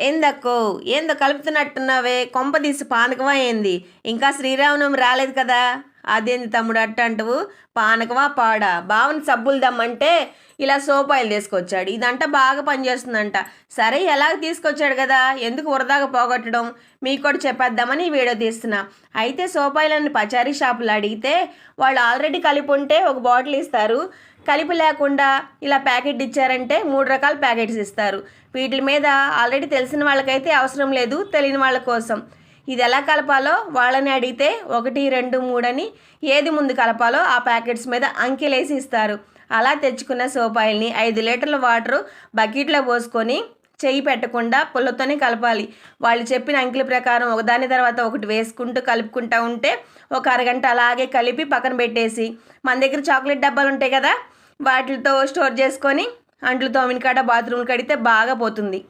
ఏందక్కో ఏందో కలుపుతున్నట్టున్నావే. కొంప తీసి పానకమా ఏంది? ఇంకా శ్రీరామనవమి రాలేదు కదా. అదేంది తమ్ముడు అట్ట అంటవు? పానకమా పాడా? బావని సబ్బులు దమ్మంటే ఇలా సోపాయిలు తీసుకొచ్చాడు. ఇదంట బాగా పనిచేస్తుందంట. సరే ఎలాగ తీసుకొచ్చాడు కదా? ఎందుకు వరదాగా పోగొట్టడం? మీకు కూడా చెప్పేద్దామని ఈ వీడియో తీస్తున్నా. అయితే సోపాయిలని పచారీ షాపులో అడిగితే వాళ్ళు ఆల్రెడీ కలిపి ఉంటే ఒక బాటిల్ ఇస్తారు. కలిపి లేకుండా ఇలా ప్యాకెట్ ఇచ్చారంటే మూడు రకాల ప్యాకెట్స్ ఇస్తారు. వీటి మీద ఆల్రెడీ తెలిసిన వాళ్ళకైతే అవసరం లేదు తెలియని వాళ్ళ కోసం. ఇది ఎలా కలపాలో వాళ్ళని అడిగితే ఒకటి రెండు మూడు అని ఏది ముందు కలపాలో ఆ ప్యాకెట్స్ మీద అంకెలేసి ఇస్తారు. అలా తెచ్చుకున్న సోపాయిల్ని ఐదు లీటర్ల వాటర్ బకెట్లో పోసుకొని చేయి పెట్టకుండా పుల్లతోనే కలపాలి. వాళ్ళు చెప్పిన అంకెల ప్రకారం ఒకదాని తర్వాత ఒకటి వేసుకుంటూ కలుపుకుంటూ ఉంటే ఒక అరగంట అలాగే కలిపి పక్కన పెట్టేసి మన దగ్గర చాక్లెట్ డబ్బాలు ఉంటాయి కదా వాటితో స్టోర్ చేసుకొని అంట్లు తోమిన కాడ బాత్రూమ్ కడితే బాగా పోతుంది.